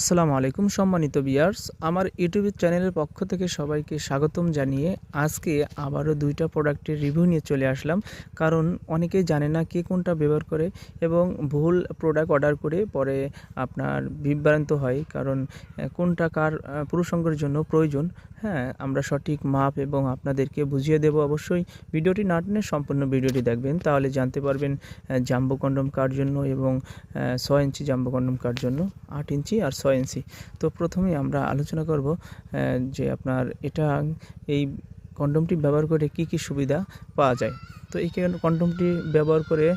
আসসালামু আলাইকুম সম্মানিত বিয়ার্স আমার ইউটিউব চ্যানেলের পক্ষ থেকে সবাইকে স্বাগতম জানিয়ে আজকে আবারও দুইটা প্রোডাক্টের রিভিউ নিয়ে চলে আসলাম। কারণ অনেকেই জানে না কে কোনটা ব্যবহার করে এবং ভুল প্রোডাক্ট অর্ডার করে পরে আপনার বিভ্রান্ত হয়। কারণ কোনটা কার পুরুষঙ্গের জন্য প্রয়োজন? হ্যাঁ আমরা সঠিক মাপ এবং আপনাদেরকে বুঝিয়ে দেব অবশ্যই। ভিডিওটি না টেনে সম্পূর্ণ ভিডিওটি দেখবেন, তাহলে জানতে পারবেন জাম্বো কন্ডম কার জন্য এবং ছয় ইঞ্চি জাম্বো কন্ডম কার জন্য, আট ইঞ্চি আর ইঞ্চি তো প্রথমেই আমরা আলোচনা করব যে আপনার এটা এই কন্ডমটি ব্যবহার করে কি কি সুবিধা পাওয়া যায়। তো এই কেন- কন্ডমটি ব্যবহার করে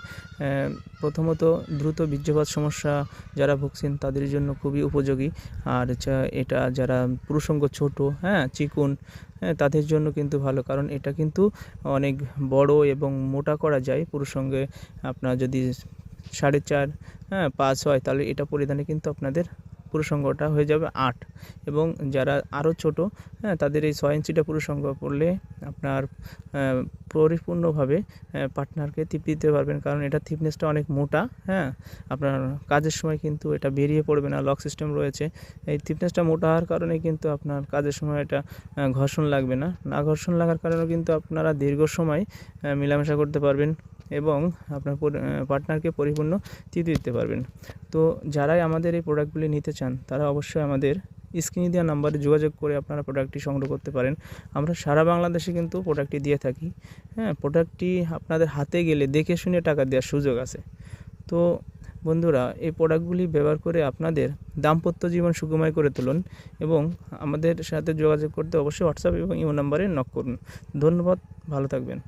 প্রথমত দ্রুত বীর্যপাত সমস্যা যারা ভুগছেন তাদের জন্য খুবই উপযোগী। আর এটা যারা পুরুষঙ্গ ছোট হ্যাঁ চিকুন হ্যাঁ তাদের জন্য কিন্তু ভালো। কারণ এটা কিন্তু অনেক বড় এবং মোটা করা যায় পুরুষঙ্গে। আপনার যদি সাড়ে চার হ্যাঁ পাঁচ হয় তাহলে এটা পরিধানে কিন্তু আপনাদের পুরুষঙ্গটা হয়ে যাবে আট। এবং যারা আরও ছোট হ্যাঁ তাদের এই ছয় ইঞ্চিটা পুরুষঙ্গ পড়লে আপনার পরিপূর্ণভাবে পার্টনারকে টিপ দিতে পারবেন। কারণ এটা থিকনেসটা অনেক মোটা হ্যাঁ আপনার কাজের সময় কিন্তু এটা বেরিয়ে পড়বে না লক সিস্টেম রয়েছে। এই থিকনেসটা মোটা হওয়ার কারণে কিন্তু আপনার কাজের সময় এটা ঘর্ষণ লাগবে না। না ঘর্ষণ লাগার কারণে কিন্তু আপনারা দীর্ঘ সময় মেলামেশা করতে পারবেন। এবং আপনার পার্টনারকে পরিপূর্ণ টিপ দিতে পারবেন। তো যারাই আমাদের এই প্রোডাক্টগুলি নিতে চান, তারা অবশ্যই আমাদের স্ক্রিনে দেওয়া নাম্বারে যোগাযোগ করে আপনারা প্রোডাক্টটি সংগ্রহ করতে পারেন। আমরা সারা বাংলাদেশে কিন্তু প্রোডাক্টটি দিয়ে থাকি। হ্যাঁ প্রোডাক্টটি আপনাদের হাতে গেলে দেখে শুনে টাকা দেওয়ার সুযোগ আছে। তো বন্ধুরা, এই প্রোডাক্টগুলি ব্যবহার করে আপনাদের দাম্পত্য জীবন সুগময় করে তুলুন এবং আমাদের সাথে যোগাযোগ করতে অবশ্যই হোয়াটসঅ্যাপ এবং ইমো নাম্বারে নক করুন। ধন্যবাদ, ভালো থাকবেন।